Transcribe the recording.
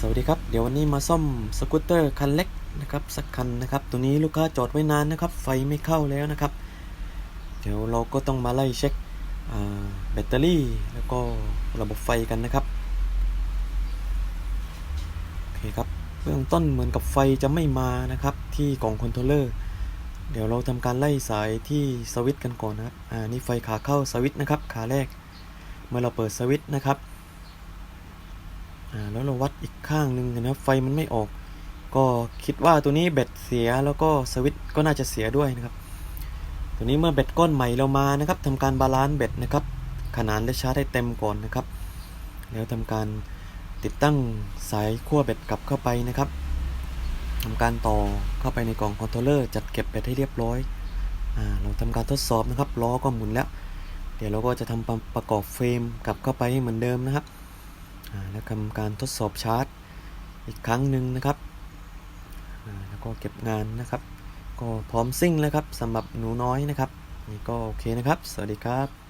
สวัสดีครับ เดี๋ยววันนี้มาซ่อมสกูตเตอร์คันเล็กนะครับสักคันนะครับ ตัวนี้ลูกค้าจอดไว้นานนะครับ ไฟไม่เข้าแล้วนะครับ เดี๋ยวเราก็ต้องมาไล่เช็คแบตเตอรี่ แล้วก็ระบบไฟกันนะครับโอเคครับเบื้องต้นเหมือนกับไฟจะไม่มานะครับ ที่กล่องคอนโทรลเลอร์เดี๋ยวเราทำการไล่สายที่สวิตช์กันก่อนนะครับอ่านี่ไฟขาเข้าสวิตช์นะครับขาแรก เมื่อเราเปิดสวิตช์นะครับ แล้วเราวัดอีกข้างหนึ่งนะครับ ไฟมันไม่ออก ก็คิดว่าตัวนี้แบตเสียแล้วก็สวิตช์ก็น่าจะเสียด้วยนะครับ ตัวนี้เมื่อแบตก้อนใหม่เรามานะครับทำการบาลานซ์แบตนะครับ ขนานและชาร์จให้เต็มก่อนนะครับ แล้วทำการติดตั้งสายขั้วแบตกลับเข้าไปนะครับทำการต่อเข้าไปในกล่องคอนโทรลเลอร์จัดเก็บแบตให้เรียบร้อยอเราทำการทดสอบนะครับล้อก็หมุนแล้ว เดี๋ยวเราก็จะทำประประกอบเฟรมกลับเข้าไปให้เหมือนเดิมนะครับ แล้วทำการทดสอบชาร์จอีกครั้งหนึ่งนะครับ แล้วก็เก็บงานนะครับ ก็พร้อมซิ่งแล้วครับสำหรับหนูน้อยนะครับ นี่ก็โอเคนะครับ สวัสดีครับ